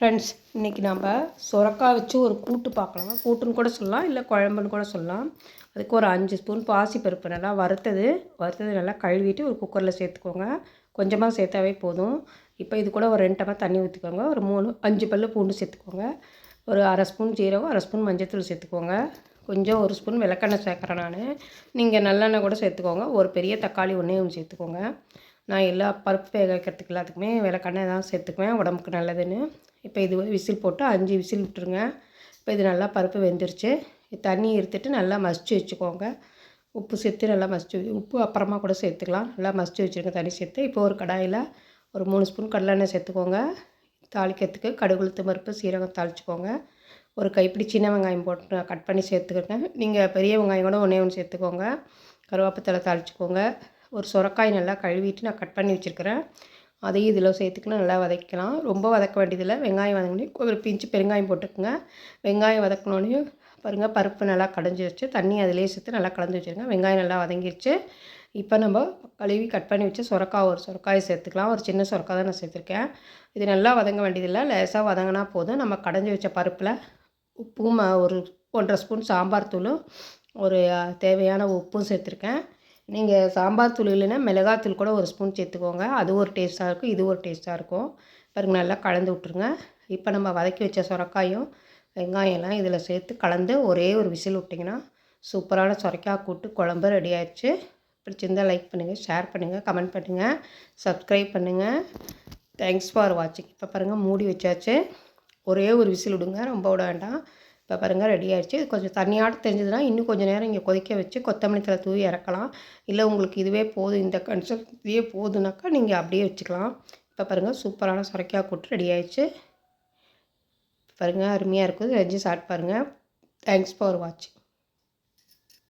Friends இன்றைக்கி நம்ம சுரக்காய் வச்சு ஒரு கூட்டு பார்க்கலாம். கூட்டுன்னு கூட சொல்லலாம் இல்லை குழம்புன்னு கூட சொல்லலாம். அதுக்கு ஒரு அஞ்சு ஸ்பூன் பாசிப்பருப்பு நல்லா வறுத்தது. வறுத்தது நல்லா கழுவிட்டு ஒரு குக்கரில் சேர்த்துக்கோங்க. கொஞ்சமாக சேர்த்தாவே போதும். இப்போ இது கூட ஒரு ரெண்டு டம்மா தண்ணி ஊற்றிக்கோங்க ஒரு மூணு அஞ்சு பல்லு பூண்டு சேர்த்துக்கோங்க. ஒரு அரை ஸ்பூன் ஜீரகம் அரை ஸ்பூன் மஞ்சத்தூள் சேர்த்துக்கோங்க. கொஞ்சம் ஒரு ஸ்பூன் விளக்கெண்ணெய் சேர்க்குறேன் நான். நீங்கள் நல்லெண்ணெய் கூட சேர்த்துக்கோங்க. ஒரு பெரிய தக்காளி ஒன்றே ஒன்று சேர்த்துக்கோங்க. நான் எல்லா பருப்பு வேக வைக்கிறதுக்கு எல்லாத்துக்குமே விளக்கெண்ணெய் தான் சேர்த்துக்குவேன் உடம்புக்கு நல்லதுன்னு. இப்போ இது விசில் போட்டு அஞ்சு விசில் விட்டுருங்க. இப்போ இது நல்லா பருப்பு வெந்துருச்சு. தண்ணி எடுத்துட்டு நல்லா மசிச்சு வச்சுக்கோங்க. உப்பு சேர்த்து நல்லா மசிச்சு உப்பு அப்புறமா கூட சேர்த்துக்கலாம். நல்லா மசிச்சு வச்சுருங்க தண்ணி சேர்த்து இப்போ ஒரு கடாயில் ஒரு மூணு ஸ்பூன் கடலெண்ணெய் சேர்த்துக்கோங்க. தாளிக்கிறதுக்கு கடுகுளுத்து பருப்பு சீரகம் தாளிச்சுக்கோங்க. ஒரு கைப்பிடி சின்ன வெங்காயம் போட்டு கட் பண்ணி சேர்த்துக்கோங்க நீங்கள் பெரிய வெங்காயம் கூட ஒன்றே ஒன்று சேர்த்துக்கோங்க. கருவேப்பத்தலை தாளிச்சுக்கோங்க. ஒரு சுரக்காய் நல்லா கழுவிட்டு நான் கட் பண்ணி வச்சுருக்கிறேன். அதையும் இதில் சேர்த்துக்கலாம் நல்லா வதக்கலாம். ரொம்ப வதக்க வேண்டியதில்லை. வெங்காயம் வதங்கினே ஒரு பிஞ்சு பெருங்காயம் போட்டுக்கோங்க. வெங்காயம் வதக்கினோடனே பாருங்கள் பருப்பு நல்லா கடைஞ்சி வச்சு தண்ணி அதிலே சேர்த்து நல்லா கலந்து வச்சுருங்க. வெங்காயம் நல்லா வதங்கிடுச்சு இப்போ நம்ம கழுவி கட் பண்ணி வச்சு சுரக்காய் ஒரு சுரக்காயை சேர்த்துக்கலாம். ஒரு சின்ன சுரக்காய் தான் நான் சேர்த்துருக்கேன். இது நல்லா வதங்க வேண்டியதில்லை. லேசாக வதங்கினா போதும். நம்ம கடைஞ்சி வச்ச பருப்பில் உப்பும் ஒரு ஒன்றரை ஸ்பூன் சாம்பார் தூளும் ஒரு தேவையான உப்பும் சேர்த்துருக்கேன். நீங்கள் சாம்பார் தூள் இல்லைன்னா மிளகாத்தூள் கூட ஒரு ஸ்பூன் சேர்த்துக்கோங்க. அது ஒரு டேஸ்ட்டாக இருக்கும் இது ஒரு டேஸ்ட்டாக இருக்கும். பாருங்க நல்லா கலந்து விட்ருங்க இப்போ நம்ம வதக்கி வச்ச சுரக்காயும் வெங்காயம்லாம் இதில் சேர்த்து கலந்து ஒரே ஒரு விசில் விட்டிங்கன்னா சூப்பரான சுரைக்காய் கூட்டு குழம்பு ரெடி ஆயிடுச்சு. பிடிச்சிருந்தால் லைக் பண்ணுங்கள் ஷேர் பண்ணுங்கள் கமெண்ட் பண்ணுங்கள் சப்ஸ்கிரைப் பண்ணுங்கள் தேங்க்ஸ் ஃபார் வாட்சிங் இப்போ பாருங்கள் மூடி வச்சாச்சு. ஒரே ஒரு விசில் விடுங்க ரொம்ப விட வேண்டாம். இப்போ பாருங்கள் ரெடி ஆகிடுச்சு கொஞ்சம் தனியாக தெரிஞ்சதுன்னா இன்னும் கொஞ்சம் நேரம் இங்கே கொதிக்க வச்சு கொத்தமல்லி தலை தூவி இறக்கலாம். இல்லை உங்களுக்கு இதுவே போதும் இந்த கன்செப்ட் இதுவே போதுனாக்கா நீங்கள் அப்படியே வச்சுக்கலாம். இப்போ பாருங்கள் சூப்பரான சுரைக்காய் கூட்டு ரெடி ஆகிடுச்சு பாருங்கள் அருமையாக இருக்குது. ரெஜி சாப்பிட்டு பாருங்கள் தேங்க்ஸ் ஃபார் வாட்சிங்